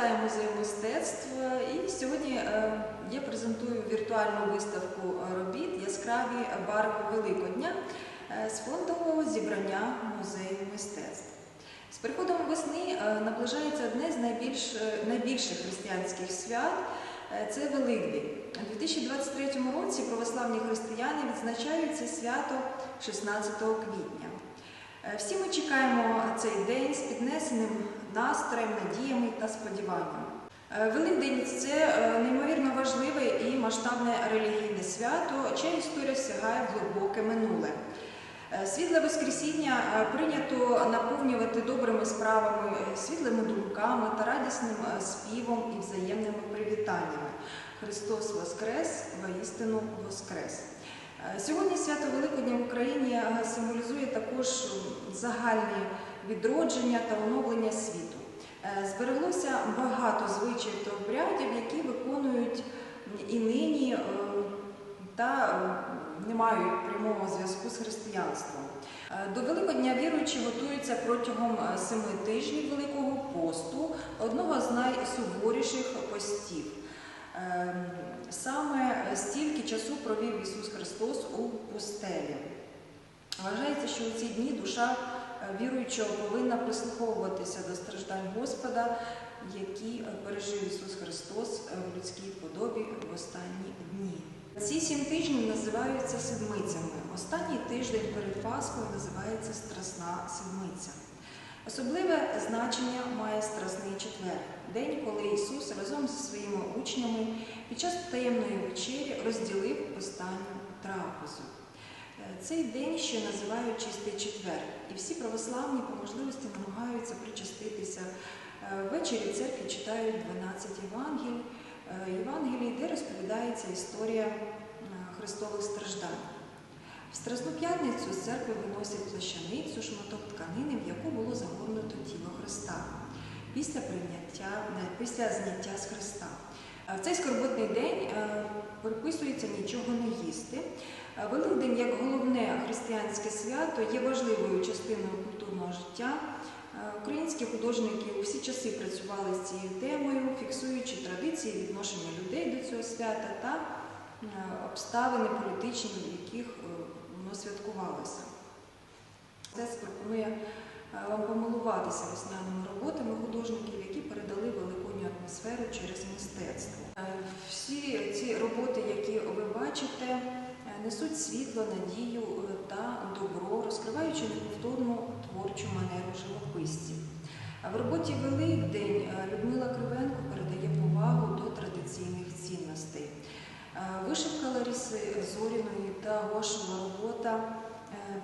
вітає музей мистецтв. І сьогодні е, я презентую віртуальну виставку робіт Яскраві барви Великодня е, з фондового зібрання музею мистецтв. З приходом весни е, наближається одне з найбільш, найбільших християнських свят це Великдень. У 2023 році православні християни відзначають це свято 16 квітня. Е, Всі ми чекаємо цей день з піднесеним настроєм, надіями та сподіванням. Е, Великдень це е, неймовірно важливе і масштабне релігійне свято, чия історія сягає глибоке минуле. Світле Воскресіння прийнято наповнювати добрими справами, світлими думками та радісним співом і взаємними привітаннями. Христос Воскрес, воістину Воскрес. Сьогодні свято Великодня в Україні е, символізує також загальне відродження та оновлення світу. Е, Збереглося багато звичаїв та обрядів, які виконують і нині е, та не мають прямого зв'язку з християнством. До Великодня віруючі готуються протягом семи тижнів Великого посту, одного з найсуворіших постів. Ем, Саме стільки часу провів Ісус Христос у пустелі. Вважається, що у ці дні душа е, віруючого повинна прислуховуватися до страждань Господа, які е, пережив Ісус Христос е, в людській подобі в останні дні. Ці сім тижнів називаються седмицями. Останній тиждень перед Пасхою називається Страсна Седмиця. Особливе значення має Страсний четвер, день, коли Ісус разом зі своїми учнями під час таємної вечері розділив останню трапезу. Е, Цей день ще називають чистий четвер, і всі православні по можливості намагаються причаститися. Е, Ввечері церкві читають 12 Євангелій, е, Євангелій, де розповідається історія Христових страждань. В Страсну п'ятницю з церкви виносять плащаницю, шматок тканини, в яку було загорнуто тіло Христа після прийняття, після зняття з Христа. В цей скорботний день е, приписується нічого не їсти. Е, Великдень, як головне християнське свято, є важливою частиною культурного життя. Е, Українські художники у всі часи працювали з цією темою, фіксуючи традиції відношення людей до цього свята та е, обставини політичні, в яких е, воно святкувалося. Це пропонує е, вам помилуватися весняними роботами художників, які передали великодню атмосферу через мистецтво. Е, Всі ці роботи, які ви бачите, е, несуть світло, надію е, та добро, розкриваючи неповторну творчу манеру живописців. В роботі Великдень Людмила Кривенко передає повагу до традиційних цінностей. Вишивка Лариси Зоріної та Гошева робота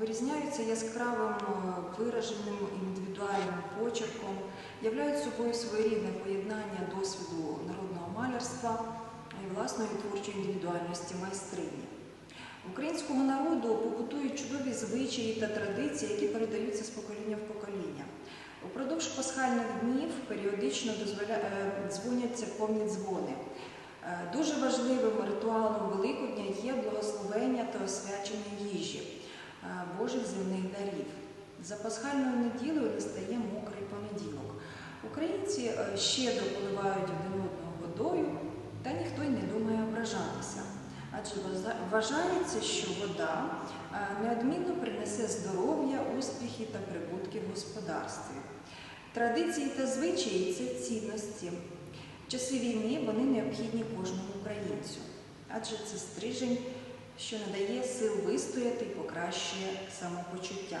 вирізняються яскравим е, вираженим індивідуальним почерком, являють собою своєрідне поєднання досвіду народного малярства і власної творчої індивідуальності майстрині. Українського народу побутують чудові звичаї та традиції, які передаються з покоління в покоління. Упродовж пасхальних днів періодично дозволя... е, дзвонять церковні дзвони. Е, Дуже важливим ритуалом Великодня За пасхальною неділею настає мокрий понеділок. Українці е, щедро поливають один одного водою, та ніхто й не думає ображатися. Адже вважається, що вода е, неодмінно принесе здоров'я, успіхи та прибутки в господарстві. Традиції та звичаї це цінності. В часи війни вони необхідні кожному українцю, адже це стрижень, що надає сил вистояти і покращує самопочуття.